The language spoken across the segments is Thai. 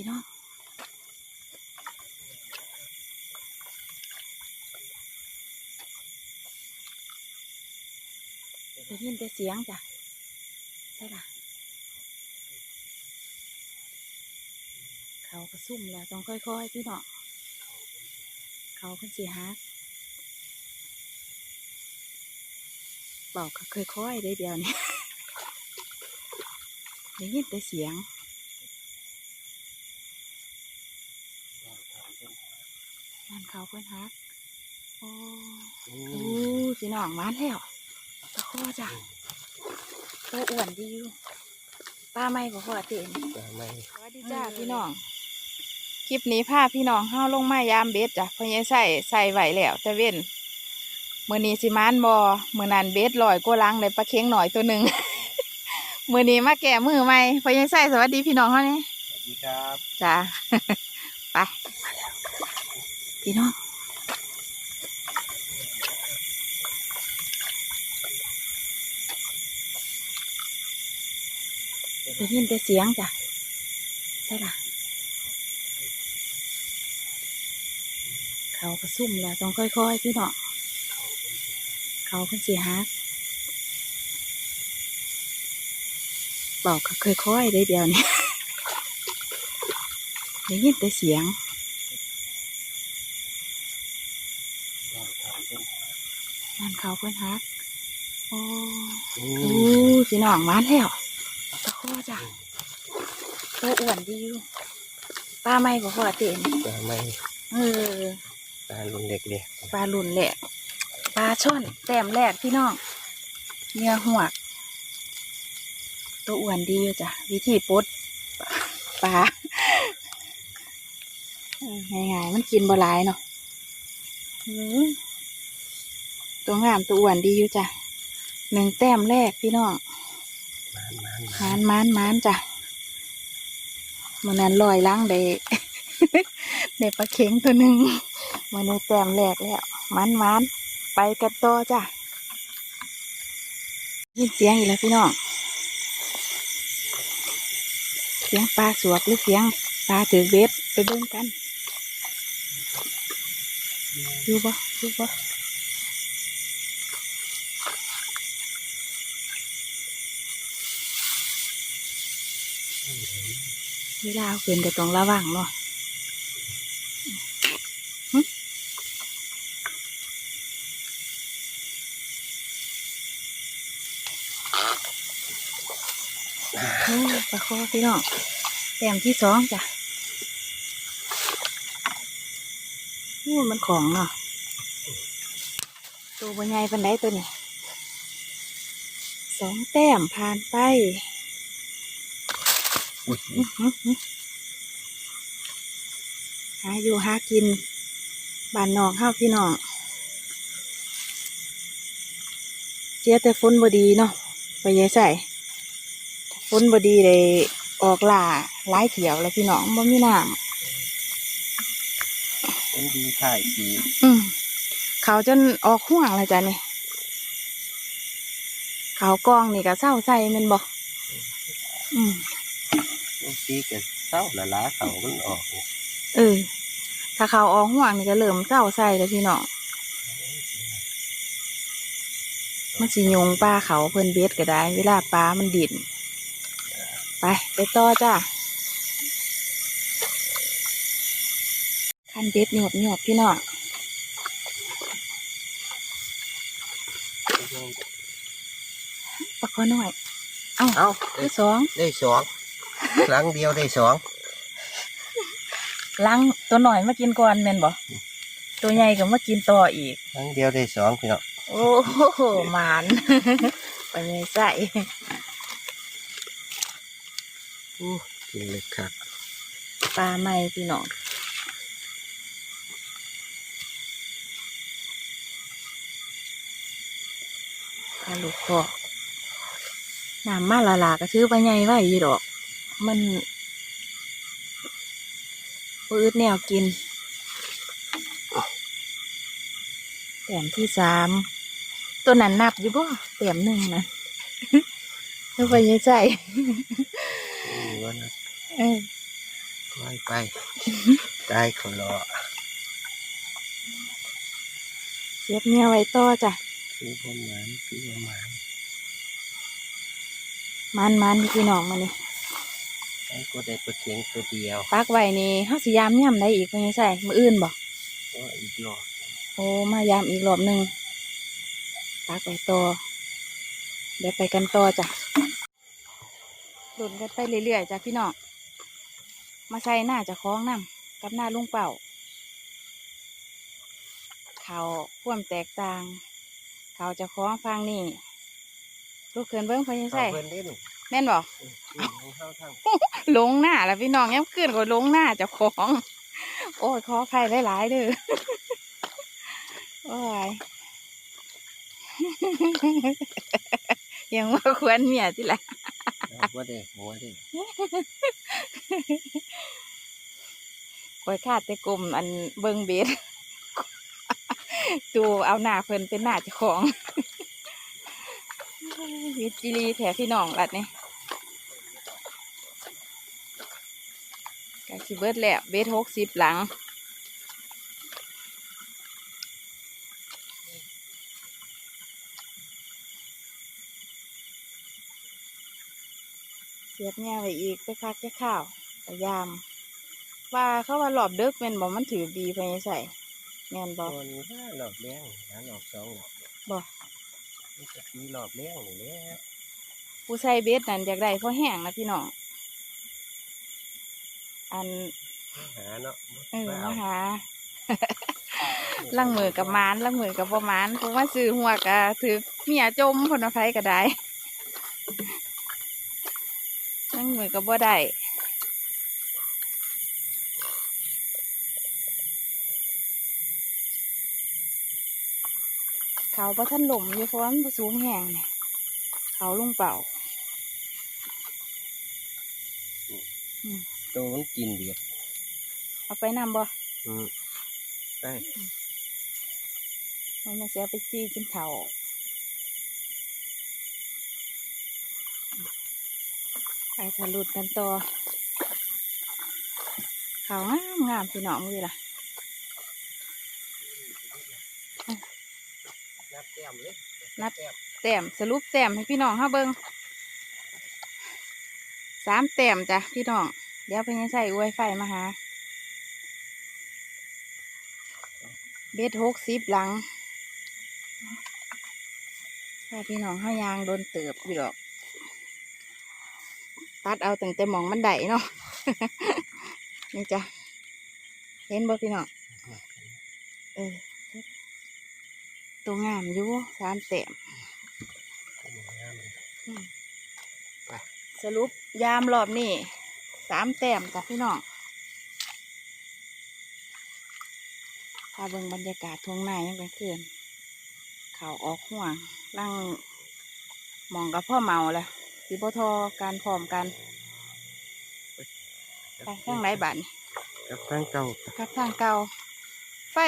พี่น้องได้ยินแต่เสียงจ้ะใช่ปะเขากระซุ่มแล้วต้องค่อยๆพี่น้องเขาเพิ่นสิฮักบอกค่อยๆได้เดียวนี่ได้ยินแต่เสียง นั่น เขาเพิ่นฮัก โอ้โอ้พี่น้องมาแล้วตะโคจ้ะตัวอ้วนดีอยู่ป้าไม่ก็พอเต็มจะไม่สวัสดีจ้าพี่น้อง คลิปนี้พาพี่น้องเข้าลงมายามเบ็ดจ้ะเพราะยังใส่ใส่ไหวแล้วแต่เว้นมือนี้สิมานบอมือนันเบ็ดลอยกัวลังเลยปลาเค็งหน่อยตัวหนึ่งมือนี้มาแก่มือใหม่เพราะยังใส่สวัสดีพี่น้องเขานี่สวัสดีครับจ้าไป พี่น้องได้ยินแต่เสียงจ้ะใช่ปะเขากระซุ่มแล้วต้องค่อยๆพี่น้องเขาเพิ่นสิฮักบอกก็ค่อยๆได้เดียวนี่ได้ยินแต่เสียง นั่น เขาเพิ่นฮัก โอ้โอ้โอ้พี่น้องมาแล้วตะโคจ้ะตัวอ้วนดีอยู่ป้าไม่ก็พอเต็มจะไม่เออตาลุนเด็กเด็กปลาหลุนแหละปลาช่อนแต้มแรกพี่น้องเนื้อหวกตัวอ้วนดีอยู่จ้ะวิธีปลดปลาเออง่ายๆมันกินบหลายเนาะอืม ตัวงามตัวอ้วนดีอยู่จ้ะหนึ่งแต้มแรกพี่น้องมานมานมานมานมานมานจ้ะมันนั้นลอยล้างได้ได้ปลาเข็งตัวหนึ่งมันในแต้มแรกแล้วมันมันไปกันต่อจ้ะยินเสียงอีกแล้วพี่น้องเสียงปลาสวกหรือเสียงปลาถือเบ็ดไปเบิ่งกันอยู่บ่อยู่บ่ เวลาเอาขึ้นก็ต้องระวังเนาะหึโอ้ปลาคอพี่น้องแต้มที่สองจ้ะโอ้มันของเนาะตัวบนใหญ่ปันไดตัวนี้สองแต้มผ่านไป หือหือหาอยู่หากินบ้านนอกเฮาพี่น้องเจียแต่ฝนบดีเนาะไปยายใส่ฝนบดีเลยออกล่าหลายเถียวแล้วพี่น้องบ่มีน้เป็นดีถ่ายสีำอืมเขาจนออกห่วงเลยจ้ะนี่เขากองนี่ก็เศร้าใส่แมันบอกอืมลูก ซีกันเศร้าละล้าเขามันออกเออ ถ้าเขาออกห่วงนี่ก็เริ่มเศร้าใส่แล้วพี่น้องมันสิยงปลาเขาเพิ่นเบ็ดก็ได้ เวลาปลามันดิ่นไป ไปต่อจ้าคันเบ็ดหยอบหยอบพี่น้องปลาคอน้อย เอ้าเอ้าที่สองได้สอง ครั้งเดียวได้สองล้างตัวหน่อยมากินก่อนแม่นบ่ตัวใหญ่ก็มากินต่ออีกครั้งเดียวได้สองพี่น้องโอ้โหหมานไปไงใส่อู้กินเลยครับปลาไม่พี่น้องปลาลูกคอกน้ำมาละลาก็ซื้อไปไงไว้อยู่ดอก มันปืดแนวกินแต้มที่สาม ตัวนั้นนับอยู่บ่แต้มหนึ่งนะแล้วไปยังใส่นี่ว่านะเออคไปไป ได้ขอรอเสียบเมียไว้ต่อจ้ะคือประมาณคือประมาณมันมันๆพี่น้องมานี่ไอ้ ก็ได้ปลาเค็งตัวเดียวปักไว้นี่เฮาสิยามย่ำได้อีกไม่ใช่มื้ออื่นบ่ก็อีกรอบโอ้มายามอีกรอบหนึงปักไว้ต่อเดี๋ยวไปกันต่อจ้ะหลุนกันไปเรื่อยๆจ้ะพี่น้องมาใส่หน้าเจะคล้าของน้ำกับหน้าลุงเป่าเขาพ่วามแตกต่าง เขาเจะคล้าของฟังนี่ ลูกเขินเบิ้งพอยังใส่เอาเพิ่นเล่นแม่นบอกอืมอืมของเข้าทางลงหน้าแล้วพี่น้องย้ำขึ้นก็ลงหน้าเจ้าของ โอ้ยขออภัยหลายๆเด้อโอ้ยยังว่าควรเมียที่ละเอาบ่ได้หัวได้คอยขาดแต่กลมอันเบิงเบสตูเอาหน้าเพิ่นเป็นหน้าเจ้าของ วิจิรีแถพี่น้องบัดนี้กาชิเบิดแล้วเบสหกสิบหลังเสียบแง่ไว้อีกไปพักแค่ข้าวพยายาม ว่าเขาว่าหลอบเดึกแม่นบอกมันถือดีไปใส่แม่นบตออนนี้ห้ารอบแรงหารอบสองรอบบอก นี่จะมีรอบแรงนี่แหละผู้ใส่เบสนั่นอยากได้เพราะแห้งนะพี่น้อง อันหาเนาะเออบ่มาเอาหาลังมือกับมานลังมือกับประมานผมว่าซื้อหัวกะถือเมียจมผลไฟก็ได้ลังมือกับบ่ได้ เขาบ่ท่านหล่มอยู่เพราะว่ามันบ่สูงแห้งเนี่ยเขาลุงเป่าตัวมันกินเบียดเอาไปนำบ่อืมได้มันมาเสียไปจี้กินเขาวไปทะลุดกันต่อเขาวงามงามพี่น้องมือล่ะ นับแต้ มเลยนับแต้มแต้มสรุปแต้มให้พี่น้องเฮาเบิงสามแต้มจ้ะพี่น้อง เดี๋ยวเพิ่นจะใส่อวยไฟมาหา เบ็ดหกสิบหลังถ้าพี่น้องเฮายางโดนเติบพี่ดอก ตัดเอาตั้งแต่หมองมันไดเนาะ นี่จ้ะ เห็นบ่พี่น้อง เออ ตัวงามอยู่สามแต้มสรุปยามรอบนี้สามแต้มจ้ะพี่น้องพาเบิ่งบรรยากาศทุ่งนายังเป็นคืนเขาออกห่วงร่างหมองกับพ่อเมาแล้วสิบ่ทอการพร้อมกันไปข้างไรบัดนกับทางเก่ากับทางเก่าไฟ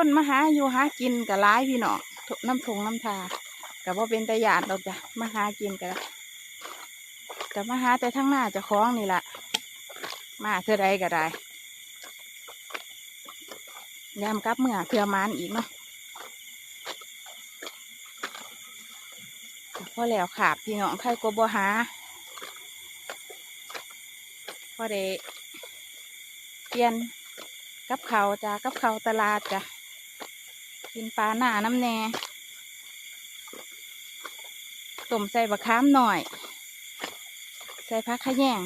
คนมาหาอยู่หากินกับร้ายพี่น้องน้ำทงน้ำทากับว่าเป็นตะยานดอกจ้ะมาหากินกันกับมาหาแต่ทั้งหน้าจะคล้องนี่แหละมาเท่าใดก็ได้ยามกับเมื่อเทือมานอีกเนาะพอแล้วขาบพี่น้องใครก็บ่หาพอได้เปลี่ยนกับเขาจ้ะกับเขาตลาดจ้ะ กินปลาหน้าน้ำแน่ต้มใส่บะขามหน่อย ใส่ผักขะแยง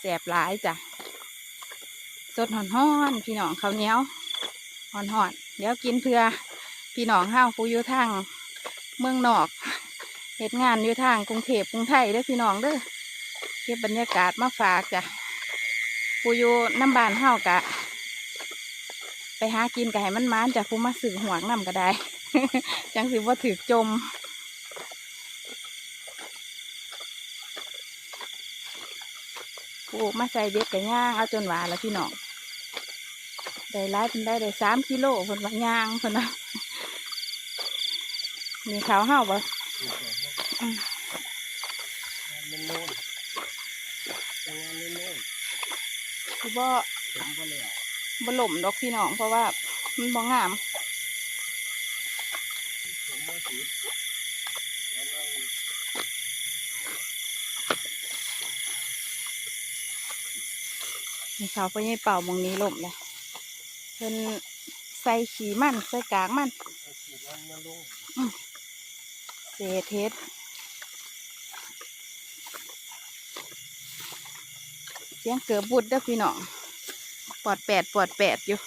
แสบหลายจ้ะสดหอนหอนพี่น้องเขาเนี้ยวหอนหอนเดี๋ยวกินเพื่อพี่น้องห้าวผู้อยู่ทางเมืองนอกเหตุงานอยู่ทางกรุงเทพกรุงไทยเด้อพี่น้องเด้อเก็บบรรยากาศมาฝากจ้ะผู้อยู่น้ำบานห้าวกะ ไปหากินกะให้มันมานจากผู้มาสื่อหวงนำก็ได้ จังสิว่าถือจมปลูกมาใส่เบ็ดกับย่างเอาจนหวานแล้วพี่น้องได้ร้ายเป็นได้ได้สามกิโลคนว่าย่างคนนะมีขาวเห่าบ่อืมมันโน่นทำงานโน่นคือบ่ผมบ่แล้ว บ่หล่มดอกพี่น้อง เพราะว่ามันบ่งามมบ่ติดแล้วเราเขาไปให้เป่ามองนี้หล่มเลยเพิ่นใส่ขี้มันใส่กากมันเอาสิมันมาลงเศษเฮ็ดเสียงเกือบบุดเด้อพี่น้อง ปอดแปดปอดแปดอยู่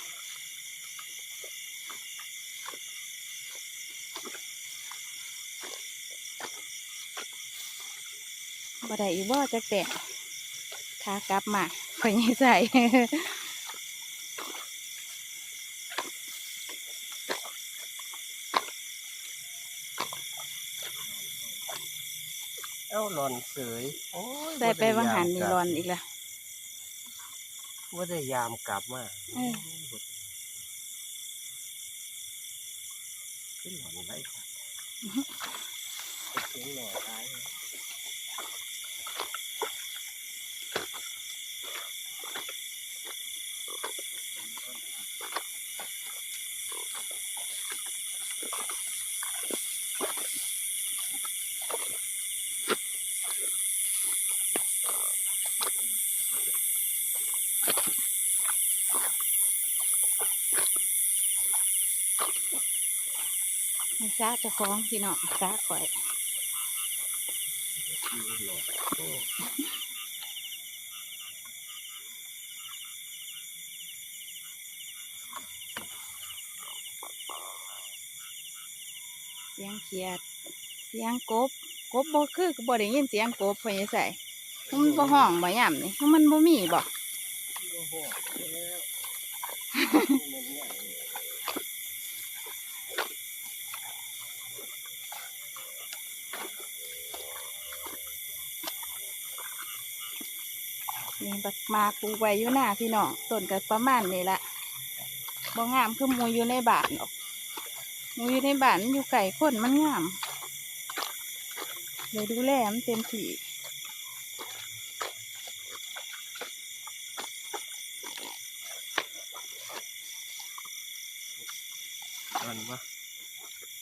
บ่ได้อีบ่จักแตกขากลับมาข่อยยังใส่เอ้าหลอนเสยโอ้ยใส่ไปวังหันนี่บ่ร้ได้อนอีกแล้ว ว่าได้ยามกลับมาเออ ขึ้นหลอนไรครับเสียงหล่อร้ายมัน ซาเจะคล้าของพี่น้องซาข่อยเสียงเขียด เสียงกบ กบบ่คือกบ่ได้ยินเสียงกบพิ่นจะใส่มันบ่ห้องบ่ย่ำนี่มันบ่มีบ่ โอ้โหแล้วมั นี่บักมาปลูกไว้อยู่หน้าพี่น้องต้นก็ประมาณนี้ละบ่งามคือมูอยู่ในบ้านหรอกมูอยู่ในบ้านอยู่ไก่คนมันงามเลยดูแลมันเต็มที่มันวะ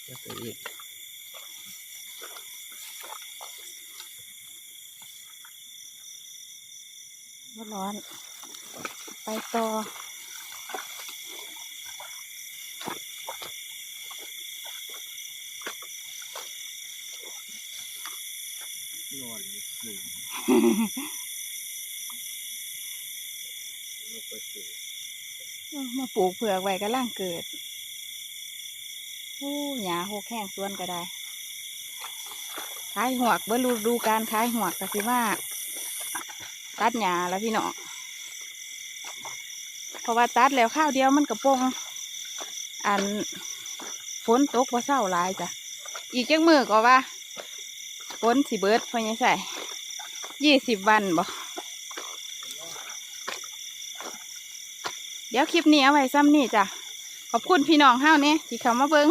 จะไปอีก บ่ร้อน ไปต่อนอนหนึ่งลงไปสู่มาปลูกเผือกไว้กำลังเกิดโอ้หญ้าหกแห้งสวนก็ได้ขายหวกเบิ่รูดูการขายหวกก็สิว่า ตัดหญ้าแล้วพี่น้องเพราะว่าตัดแล้วข้าวเดียวมันกระโปงอันฝนตกว่าเศร้าหลายจ้ะอีกจักมือก็ว่าฝนสิเบิดพอยังใส่ยี่สิบวันบ่เดี๋ยวคลิปนี้เอาไว้ซ้ำนี่จ้ะขอบคุณพี่น้องเฮ้าเนี่ยที่เข้ามาเบิ้ง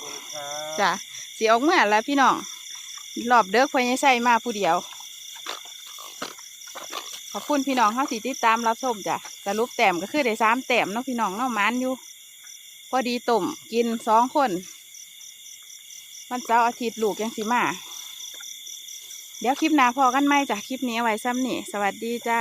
คุณครับจ้ะสีออกเมื่อแล้วพี่น้องรอบเด้อพอยังใส่มาผู้เดียว ขอบคุณพี่น้องเขาสิติดตามรับชมจ้ะสรุปแต้มก็คือได้สามแต้มเนาะพี่น้องเนาะมันอยู่ พอดีต้มกินสองคนวันเสาร์อาทิตย์ลูกยังสิมา เดี๋ยวคลิปหน้าพอกันไหมจ้ะคลิปนี้ไว้ซ้ำนี่สวัสดีจ้า